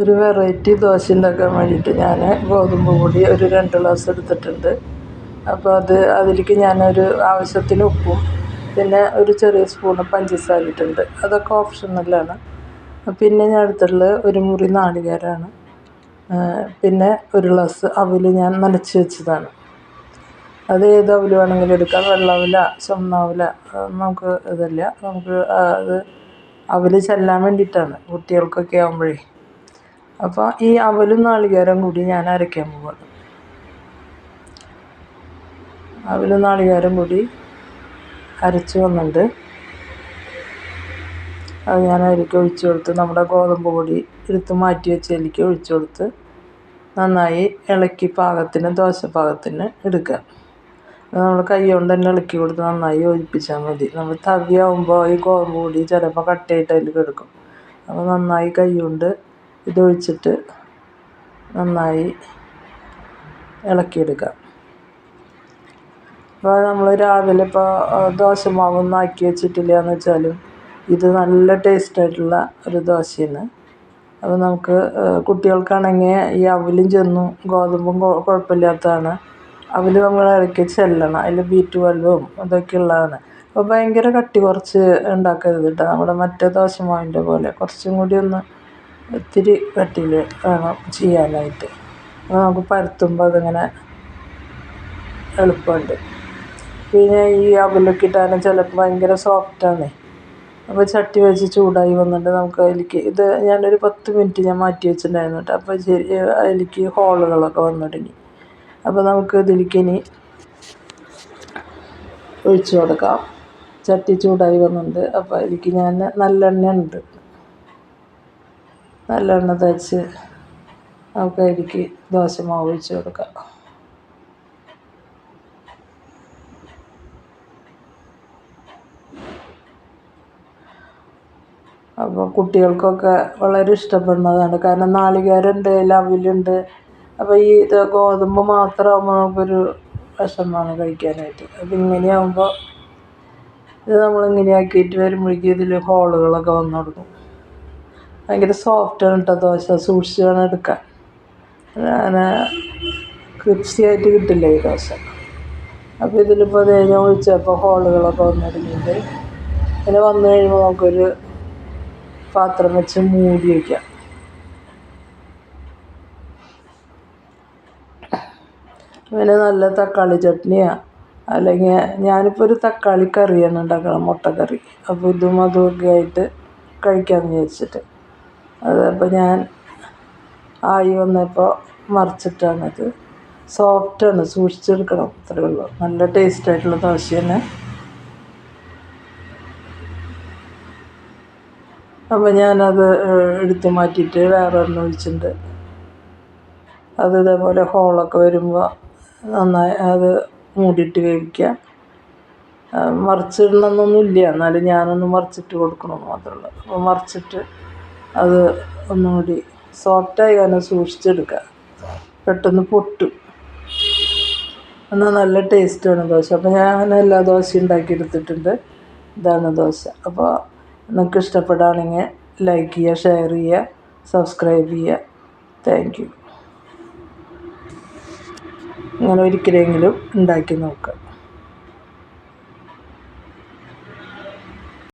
ഒരു വെറൈറ്റി ദോശ ഉണ്ടാക്കാൻ വേണ്ടിയിട്ട് ഞാൻ ഗോതമ്പ് പൊടി ഒരു രണ്ട് ഗ്ലാസ് എടുത്തിട്ടുണ്ട്. അപ്പോൾ അത് അതിലേക്ക് ഞാനൊരു ആവശ്യത്തിന് ഉപ്പും പിന്നെ ഒരു ചെറിയ സ്പൂണ് പഞ്ചസാര ഇട്ടിട്ടുണ്ട്. അതൊക്കെ ഓപ്ഷണലാണ് പിന്നെ ഞാൻ എടുത്തിട്ടുള്ളത് ഒരു മുറി നാളികേരമാണ്. പിന്നെ ഒരു ഗ്ലാസ് അവൽ ഞാൻ നനച്ച് വെച്ചതാണ്. അത് ഏത് അവൽ വേണമെങ്കിലും എടുക്കാം. വെള്ള അവില ചുവന്ന അവില നമുക്ക് ഇതല്ല. നമുക്ക് അത് അവൽ ചെല്ലാൻ വേണ്ടിയിട്ടാണ്. കുട്ടികൾക്കൊക്കെ ആകുമ്പോഴേ അപ്പോൾ ഈ അവലും നാളികേരം കൂടി ഞാൻ അരയ്ക്കാൻ പോവാണ് അവലും നാളികേരം കൂടി അരച്ച് വന്നിട്ടുണ്ട് അത് ഞാൻ അതിലേക്ക് ഒഴിച്ചു കൊടുത്ത് നമ്മുടെ ഗോതമ്പ് പൊടി എടുത്ത് മാറ്റി വെച്ച് വെച്ചതിലേക്ക് ഒഴിച്ചു കൊടുത്ത് നന്നായി ഇളക്കി പാകത്തിന് ദോശ പാകത്തിന് എടുക്കുക നമ്മൾ കൈ കൊണ്ട് തന്നെ ഇളക്കി കൊടുത്ത് നന്നായി യോജിപ്പിച്ചാൽ മതി. നമ്മൾ തവിയാവുമ്പോൾ ഈ ഗോതമ്പ് പൊടി ചിലപ്പോൾ കട്ടയായിട്ട് അതിൽ കിടക്കും. അപ്പോൾ നന്നായി കൈ കൊണ്ട് ഇതൊഴിച്ചിട്ട് നന്നായി ഇളക്കിയെടുക്കുക. അപ്പോൾ നമ്മൾ രാവിലെ ഇപ്പോൾ ദോശമാവൊന്നും ആക്കി വെച്ചിട്ടില്ല എന്ന് വെച്ചാലും ഇത് നല്ല ടേസ്റ്റായിട്ടുള്ള ഒരു ദോശയാണ്. അപ്പോൾ നമുക്ക് കുട്ടികൾക്കാണെങ്കിൽ ഈ അവലും ചെന്നും ഗോതമ്പും കുഴപ്പമില്ലാത്തതാണ്. അവൽ നമ്മൾ ഇടയ്ക്ക് ചെല്ലണം അതിൽ ബീറ്റ് ട്വൽവും അതൊക്കെ ഉള്ളതാണ്. അപ്പോൾ ഭയങ്കര കട്ടി കുറച്ച് ഉണ്ടാക്കരുത് കേട്ടോ നമ്മുടെ മറ്റേ ദോശമാവിന്റെ പോലെ. കുറച്ചും കൂടി ഒന്ന് ഇത്തിരി കട്ടിയിൽ വേണം ചെയ്യാനായിട്ട്. അപ്പോൾ നമുക്ക് പരത്തുമ്പോൾ അതിങ്ങനെ എളുപ്പമുണ്ട്. പിന്നെ ഈ ഇട്ടാലും ചിലപ്പോൾ ഭയങ്കര സോഫ്റ്റാണ് അപ്പോൾ ചട്ടി വെച്ച് ചൂടായി വന്നിട്ട് നമുക്ക് അതിലേക്ക് ഇത് ഞാനൊരു പത്ത് മിനിറ്റ് ഞാൻ മാറ്റി വെച്ചിട്ടുണ്ടായിരുന്നു കേട്ടോ. അപ്പോൾ ശരി അതിലേക്ക് ഹോളുകളൊക്കെ വന്നു തുടങ്ങി അപ്പോൾ നമുക്ക് ഇതിലേക്ക് ഇനി ഒഴിച്ചു കൊടുക്കാം. ചട്ടി ചൂടായി വന്നിട്ടുണ്ട്. അപ്പോൾ അതിലേക്ക് ഞാൻ നല്ലെണ്ണ ഉണ്ട് നല്ലെണ്ണ തേച്ച് നമുക്ക് ദോശ ദോശമാവ് ഒഴിച്ച് കൊടുക്കാം. അപ്പോൾ കുട്ടികൾക്കൊക്കെ വളരെ ഇഷ്ടപ്പെടുന്നതാണ്. കാരണം നാളികേരമുണ്ട് ലവിലുണ്ട്. അപ്പോൾ ഈ ഇത് ഗോതമ്പ് മാത്രമാകുമ്പോൾ നമുക്കൊരു വിഷമമാണ് കഴിക്കാനായിട്ട്. അപ്പം ഇങ്ങനെയാകുമ്പോൾ ഇത് നമ്മളിങ്ങനെ ആക്കിയിട്ട് വരുമ്പോഴേക്കും ഇതിൽ ഹോളുകളൊക്കെ വന്നു തുടങ്ങും ഭയങ്കര സോഫ്റ്റാണ് കേട്ടോ ദോശ. സൂക്ഷിച്ച് വേണം എടുക്കാൻ അങ്ങനെ ക്രിപ്സി കിട്ടില്ല ഈ ദോശ? അപ്പോൾ ഇതിലിപ്പോൾ തേങ്ങ ഒഴിച്ചപ്പോൾ ഹോളുകളൊക്കെ വന്നിരുന്നുണ്ട് പിന്നെ വന്നു കഴിയുമ്പോൾ നമുക്കൊരു പാത്രം വെച്ച് മൂടി വയ്ക്കാം പിന്നെ നല്ല തക്കാളി ചട്നിയാണ് അല്ലെങ്കിൽ ഞാനിപ്പോൾ ഒരു തക്കാളി കറിയാണ് ഉണ്ടാക്കണം മുട്ടക്കറി അപ്പോൾ ഇതും അതുമൊക്കെ ആയിട്ട് കഴിക്കാമെന്ന് വിചാരിച്ചിട്ട്. അത് അപ്പോൾ ഞാൻ ആയി വന്നപ്പോൾ മറിച്ചിട്ടാണത്. സോഫ്റ്റാണ് സൂക്ഷിച്ചെടുക്കണം അത്രയേ ഉള്ളൂ. നല്ല ടേസ്റ്റായിട്ടുള്ള ദോശ തന്നെ. അപ്പോൾ ഞാനത് എടുത്തു മാറ്റിയിട്ട് വേറെ ഒന്ന് ഒഴിച്ചിട്ടുണ്ട്. അത് ഇതേപോലെ ഹോളൊക്കെ വരുമ്പോൾ നന്നായി അത് മൂടിയിട്ട് വേവിക്കുക. മറിച്ചിടണമെന്നൊന്നുമില്ല എന്നാലും ഞാനൊന്ന് മറിച്ചിട്ട് കൊടുക്കണമെന്ന് മാത്രമേ ഉള്ളൂ. അപ്പോൾ മറിച്ചിട്ട് അത് ഒന്നുകൂടി സോഫ്റ്റായി തന്നെ സൂക്ഷിച്ചെടുക്കുക. പെട്ടെന്ന് പൊട്ടും. എന്നാൽ നല്ല ടേസ്റ്റാണ് ദോശ. അപ്പോൾ ഞാൻ അങ്ങനെ എല്ലാ ദോശയും ഉണ്ടാക്കി എടുത്തിട്ടുണ്ട് ഇതാണ് ദോശ. അപ്പോൾ നിങ്ങൾക്ക് ഇഷ്ടപ്പെടുകയാണെങ്കിൽ ലൈക്ക് ചെയ്യുക ഷെയർ ചെയ്യുക സബ്സ്ക്രൈബ് ചെയ്യുക. താങ്ക് യു ഇങ്ങനെ ഒരിക്കലെങ്കിലും ഉണ്ടാക്കി നോക്കുക.